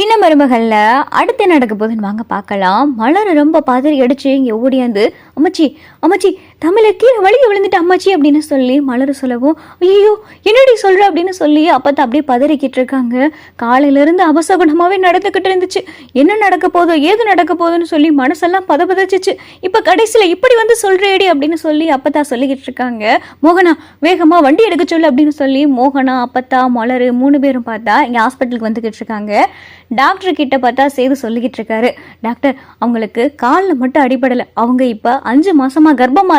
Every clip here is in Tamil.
சின்ன மருமகளில் அடுத்து நடக்க போகுதுன்னு வாங்க பார்க்கலாம். மலர் ரொம்ப பதறி அடிச்சு இங்கே ஓடியாந்து அம்மச்சி அம்மச்சி தமிழை கீழே வழிய விழுந்துட்டு அம்மாச்சி அப்படின்னு சொல்லி மலர் சொல்லவும் ஐயோ என்னடி சொல்கிற அப்படின்னு சொல்லி அப்பத்தை அப்படியே பதறிக்கிட்டு இருக்காங்க. காலையிலேருந்து இருந்து நடந்துக்கிட்டு இருந்துச்சு. என்ன நடக்க போதோ ஏது நடக்க போதோன்னு சொல்லி மனசெல்லாம் பதபதச்சிச்சு. இப்போ கடைசியில் இப்படி வந்து சொல்கிறேடி அப்படின்னு சொல்லி அப்பத்தா சொல்லிக்கிட்டு இருக்காங்க. மோகனா வேகமாக வண்டி எடுக்க சொல்லு அப்படின்னு சொல்லி மோகனா அப்பத்தா மலர் மூணு பேரும் பார்த்தா இங்கே ஹாஸ்பிட்டலுக்கு வந்துக்கிட்டு இருக்காங்க. டாக்டர் கிட்ட பார்த்தா சேது சொல்லிக்கிட்டு இருக்காரு. டாக்டர் அவங்களுக்கு காலில் மட்டும் அடிபடலை. அவங்க இப்போ அஞ்சு மாசமா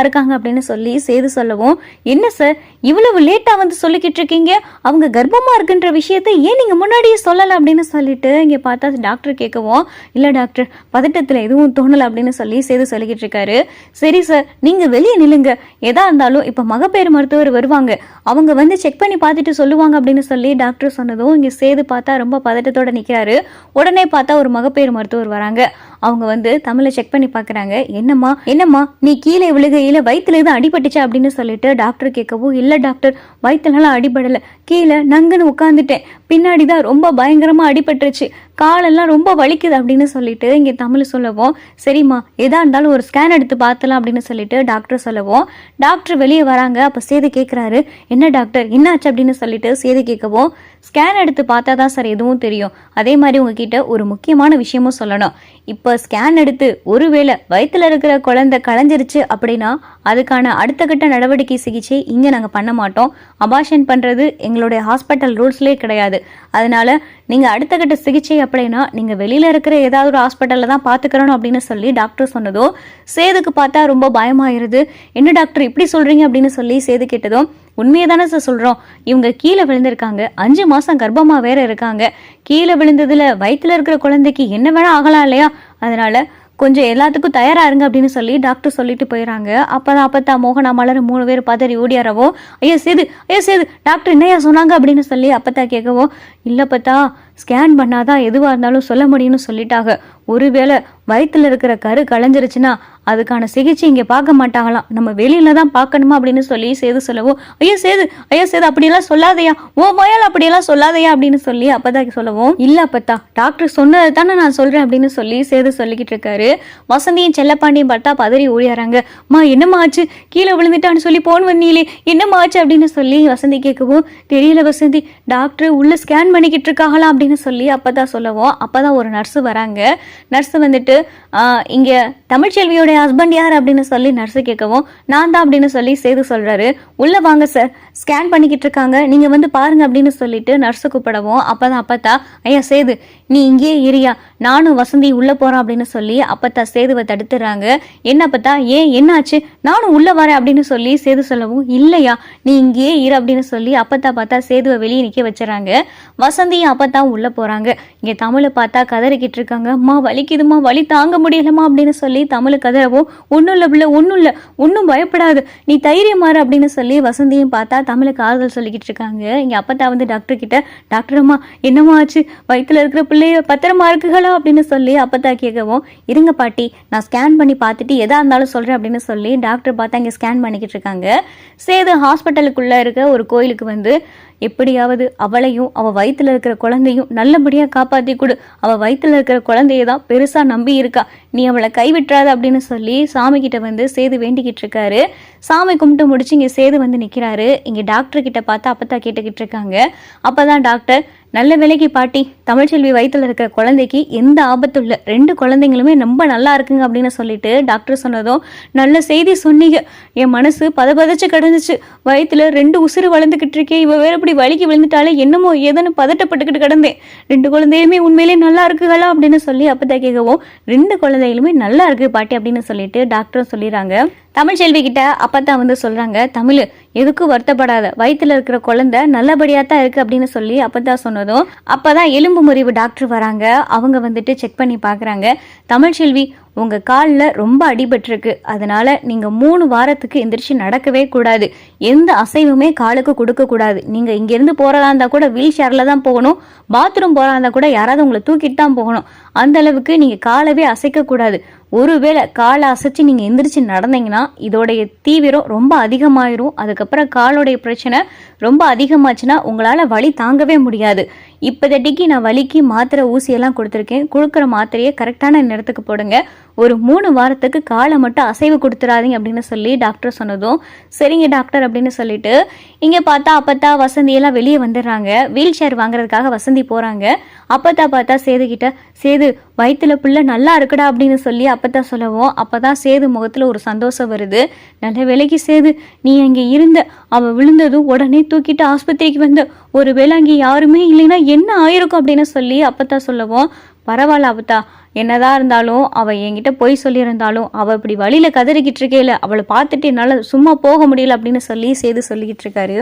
இருக்கு இருக்காங்க அப்படின்னு சொல்லி சேது சொல்லவும் என்ன சார் இவ்வளவு லேட்டா வந்து சொல்லிக்கிட்டு இருக்கீங்க? அவங்க கர்ப்பமா இருக்குன்ற விஷயத்தை ஏன் நீங்க முன்னாடியே சொல்லலை? அப்படின்னு சொல்லிட்டு இங்க பார்த்தா டாக்டர் கேட்கவும் இல்ல டாக்டர் பதட்டத்துல எதுவும் தோணலை அப்படின்னு சொல்லி சேது சொல்லிக்கிட்டு இருக்காரு. சரி சார் நீங்க வெளியே நில்லுங்க. எதா இருந்தாலும் இப்ப மகப்பேறு மருத்துவர் வருவாங்க. அவங்க வந்து செக் பண்ணி பார்த்துட்டு சொல்லுவாங்க அப்படின்னு சொல்லி டாக்டர் சொன்னதும் இங்க சேது பார்த்தா ரொம்ப பதட்டத்தோட நிக்கிறாரு. உடனே பார்த்தா ஒரு மகப்பேறு மருத்துவர் வராங்க. அவங்க வந்து தமிழை செக் பண்ணி பார்க்குறாங்க. என்னம்மா என்னம்மா நீ கீழே விழுகையில வயிற்றுல எதுவும் அடிபட்டுச்சா அப்படின்னு சொல்லிட்டு டாக்டர் கேட்கவும் இல்லை டாக்டர் வயிற்றுலலாம் அடிபடலை. கீழே நங்குன்னு உட்காந்துட்டேன் பின்னாடி தான் ரொம்ப பயங்கரமா அடிபட்டுருச்சு. காலெல்லாம் ரொம்ப வலிக்குது அப்படின்னு சொல்லிட்டு இங்கே தமிழ் சொல்லவும் சரிம்மா எதா இருந்தாலும் ஒரு ஸ்கேன் எடுத்து பார்த்தலாம் அப்படின்னு சொல்லிட்டு டாக்டர் சொல்லவும். டாக்டர் வெளியே வராங்க. அப்போ சேது கேட்குறாரு என்ன டாக்டர் என்னாச்சு? அப்படின்னு சொல்லிட்டு சேது கேட்கவும் ஸ்கேன் எடுத்து பார்த்தா தான் சார் எதுவும் தெரியும். அதே மாதிரி உங்ககிட்ட ஒரு முக்கியமான விஷயமும் சொல்லணும். இப்போ இப்போ ஸ்கேன் எடுத்து ஒருவேளை வயிற்றில் இருக்கிற குழந்தை களைஞ்சிருச்சு அப்படின்னா அதுக்கான அடுத்த கட்ட நடவடிக்கை சிகிச்சை இங்கே நாங்கள் பண்ண மாட்டோம். அபாஷன் பண்ணுறது எங்களுடைய ஹாஸ்பிட்டல் ரூல்ஸ்லேயே கிடையாது. அதனால நீங்கள் அடுத்த கட்ட சிகிச்சை அப்படின்னா நீங்கள் வெளியில் இருக்கிற ஏதாவது ஒரு ஹாஸ்பிட்டலில் தான் பார்த்துக்கிறணும் அப்படின்னு சொல்லி டாக்டர் சொன்னதோ சேதுக்கு பார்த்தா ரொம்ப பயமாயிருது. என்ன டாக்டர் இப்படி சொல்கிறீங்க அப்படின்னு சொல்லி சேது கேட்டதும் உண்மையை தானே சார் சொல்கிறோம் இவங்க கீழே விழுந்திருக்காங்க. அஞ்சு மாதம் கர்ப்பமாக வேற இருக்காங்க. கீழே விழுந்ததில் வயிற்றில் இருக்கிற குழந்தைக்கு என்ன வேணால் ஆகலாம் இல்லையா? அதனால் கொஞ்சம் எல்லாத்துக்கும் தயாராக இருங்க அப்படின்னு சொல்லி டாக்டர் சொல்லிட்டு போயிடறாங்க அப்பதான் அப்பத்தா மோகனா மலர் மூணு பேர் பதறி ஓடியாரவோ ஐயோ சேது ஐயோ சேது டாக்டர் என்னையா சொன்னாங்க? அப்படின்னு சொல்லி அப்பத்தா கேட்கவும் இல்லை பத்தா ஸ்கேன் பண்ணாதான் எதுவாக இருந்தாலும் சொல்ல முடியும்னு சொல்லிட்டாங்க. ஒருவேளை வயிற்றுல இருக்கிற கரு களைஞ்சிருச்சுன்னா அதுக்கான சிகிச்சை இங்கே பார்க்க மாட்டாங்களாம். நம்ம வெளியில தான் பார்க்கணுமா அப்படின்னு சொல்லி சேது சொல்லவும் ஐயோ சேது ஐயோ சேது அப்படியெல்லாம் சொல்லாதையா? ஓ மயால் அப்படியெல்லாம் சொல்லாதையா? அப்படின்னு சொல்லி அப்பதான் சொல்லவும் இல்லை அப்பத்தா டாக்டர் சொன்னதை தானே நான் சொல்றேன் அப்படின்னு சொல்லி சேது சொல்லிக்கிட்டு இருக்காரு. வசந்தியும் செல்லப்பாண்டியும் பார்த்தா பதறி ஓடியாராங்க மா என்னம்மா ஆச்சு? கீழே விழுந்துட்டான்னு சொல்லி போன் பண்ணியிலே என்னம்மா ஆச்சு? அப்படின்னு சொல்லி வசந்தி கேட்கவும் தெரியல வசந்தி டாக்டர் உள்ள ஸ்கேன் பண்ணிக்கிட்டு இருக்காங்களா அப்படின்னு சொல்லி அப்போ தான் சொல்லவும். அப்பதான் ஒரு நர்ஸு வராங்க. நர்ஸு வந்துட்டு இங்கே தமிழ்ச்செல்வியோடைய தமிழ்ச்செல்வியோட ஹஸ்பண்ட் யார்? அப்படின்னு சொல்லி நர்ஸு கேட்கவும் நான் தான் அப்படின்னு சொல்லி சேது சொல்கிறாரு உள்ளே வாங்க சார் ஸ்கேன் பண்ணிக்கிட்டு இருக்காங்க நீங்கள் வந்து பாருங்க அப்படின்னு சொல்லிட்டு நர்ஸை கூப்பிடவும். அப்போ தான் ஐயா சேது நீ இங்கேயே இரியா நானும் வசந்தி உள்ள போறோம் அப்படின்னு சொல்லி அப்பத்தா சேதுவை தடுத்துறாங்க. என்ன அப்பத்தா? ஏன்? என்னாச்சு? நானும் உள்ள வரேன் அப்படின்னு சொல்லி சேது சொல்லவும் இல்லையா நீ இங்கேயே இரு அப்படின்னு சொல்லி அப்பத்தா பார்த்தா சேதுவை வெளியே நிக்க வச்சுறாங்க. வசந்தியும் அப்பத்தா உள்ள போறாங்க. இங்க தமிழை பார்த்தா கதறிக்கிட்டு இருக்காங்க. அம்மா வலிக்குதுமா வலி தாங்க முடியலம்மா அப்படின்னு சொல்லி தமிழ் கதறவும் ஒன்றும் இல்லை பிள்ளை ஒன்றும் இல்லை ஒன்றும் பயப்படாது. நீ தைரியமாறு அப்படின்னு சொல்லி வசந்தியும் பார்த்தா தமிழுக்கு ஆறுதல் சொல்லிக்கிட்டு இருக்காங்க. இங்க அப்பத்தா வந்து டாக்டர் கிட்ட டாக்டர் அம்மா என்னம்மா ஆச்சு? வயிற்றுல இருக்கிற பிள்ளை பிள்ளைய பத்திரமா மார்க்குகளோ அப்படின்னு சொல்லி அப்பத்தா கேட்கவும் இருங்க பாட்டி நான் ஸ்கேன் பண்ணி பார்த்துட்டு எதா இருந்தாலும் சொல்றேன் அப்படின்னு சொல்லி டாக்டர் பார்த்தா அங்கே ஸ்கேன் பண்ணிக்கிட்டு இருக்காங்க. சேது ஹாஸ்பிட்டலுக்குள்ள இருக்க ஒரு கோயிலுக்கு வந்து எப்படியாவது அவளையும் அவ வயிற்றுல இருக்கிற குழந்தையும் நல்லபடியா காப்பாத்தி கொடு. அவ வயிற்றுல இருக்கிற குழந்தைய தான் பெருசா நம்பி இருக்கா. நீ அவளை கைவிட்டுறாத அப்படின்னு சொல்லி சாமி கிட்ட வந்து சேது வேண்டிக்கிட்டு இருக்காரு. சாமி கும்பிட்டு முடிச்சு இங்க சேது வந்து நிக்கிறாரு. இங்க டாக்டர் கிட்ட பார்த்து அப்பத்தா கேட்டுக்கிட்டு இருக்காங்க. அப்பதான் டாக்டர் நல்ல வேலைக்கு பாட்டி. தமிழ்ச்செல்வி வயிற்றுல இருக்கிற குழந்தைக்கு எந்த ஆபத்தும் இல்லை. ரெண்டு குழந்தைங்களுமே ரொம்ப நல்லா இருக்குங்க அப்படின்னு சொல்லிட்டு டாக்டர் சொன்னதும் நல்ல செய்தி சொன்னீங்க. என் மனசு பதபதச்சு கிடந்துச்சு. வயிற்றுல ரெண்டு உசுறு வளர்ந்துக்கிட்டு இருக்கே. இவ வேற இப்படி வலிக்கு விழுந்துட்டாலே என்னமோ ஏதோன்னு பதட்டப்பட்டுக்கிட்டு கிடந்தேன். ரெண்டு குழந்தையுமே உண்மையிலே நல்லா இருக்குகளா அப்படின்னு சொல்லி அப்பதான் கேட்கவும் ரெண்டு குழந்தைகளுமே நல்லா இருக்கு பாட்டி அப்படின்னு சொல்லிட்டு டாக்டரும் சொல்லிடுறாங்க. தமிழ்ச்செல்வி கிட்ட அப்பதான் வந்து சொல்றாங்க தமிழ் எதுக்கும் வருத்தப்படாத. வயிற்றுல இருக்கிற குழந்தை நல்லபடியா தான் இருக்கு அப்படின்னு சொல்லி அப்பதான் சொன்னதும் அப்பதான் எலும்பு முறிவு டாக்டர் வராங்க. அவங்க வந்துட்டு செக் பண்ணி பாக்குறாங்க. தமிழ்ச்செல்வி உங்க காலில் ரொம்ப அடிபட்டிருக்கு. அதனால நீங்க மூணு வாரத்துக்கு எந்திரிச்சு நடக்கவே கூடாது. எந்த அசைவுமே காலுக்கு கொடுக்க கூடாது. நீங்க போகிறதா இருந்தால் போறதா இருந்தா கூட வீல் சேர்ல தான் போகணும். பாத்ரூம் போறதா இருந்தா கூட யாராவது உங்களை தூக்கிட்டு தான் போகணும். அந்த அளவுக்கு நீங்க காலவே அசைக்க கூடாது. ஒருவேளை காலை அசைச்சு நீங்க எந்திரிச்சு நடந்தீங்கன்னா இதோடைய தீவிரம் ரொம்ப அதிகமாயிரும். அதுக்கப்புறம் காலோடைய பிரச்சனை ரொம்ப அதிகமாச்சுன்னா உங்களால வலி தாங்கவே முடியாது. இப்போதைக்கு நான் வலிக்கு மாத்திரை ஊசியெல்லாம் கொடுத்துருக்கேன். கொடுக்குற மாத்திரையை கரெக்டான நேரத்துக்கு போடுங்க. ஒரு மூணு வாரத்துக்கு காலை மட்டும் அசைவு கொடுத்துறாதீங்க அப்படின்னு சொல்லி டாக்டர் சொன்னதும் சரிங்க டாக்டர் அப்படின்னு சொல்லிட்டு இங்கே பார்த்தா அப்பத்தா வசந்தியெல்லாம் வெளியே வந்துடுறாங்க. வீல் சேர் வாங்குறதுக்காக வசந்தி போகிறாங்க அப்பத்தா பார்த்தா சேது கிட்ட சேது வயிற்றுல புள்ள நல்லா இருக்குடா அப்படின்னு சொல்லி அப்பத்தா சொல்லவும் அப்பதான் சேது முகத்தில் ஒரு சந்தோஷம் வருது. நல்ல வேலைக்கு சேது நீ அங்கே இருந்த அவள் விழுந்ததும் உடனே தூக்கிட்டு ஆஸ்பத்திரிக்கு வந்த. ஒருவேளை அங்கே யாருமே இல்லைன்னா என்ன ஆயிருக்கும் அப்படின்னு சொல்லி அப்பத்தா சொல்லவும் பரவாயில்ல அப்பத்தா என்னதான் இருந்தாலும் அவள் என்கிட்ட பொய் சொல்லியிருந்தாலும் அவள் இப்படி வழியில் கதறிக்கிட்டு இருக்கேல அவளை பார்த்துட்டு என்னால் சும்மா போக முடியல அப்படின்னு சொல்லி சேது சொல்லிக்கிட்டு இருக்காரு.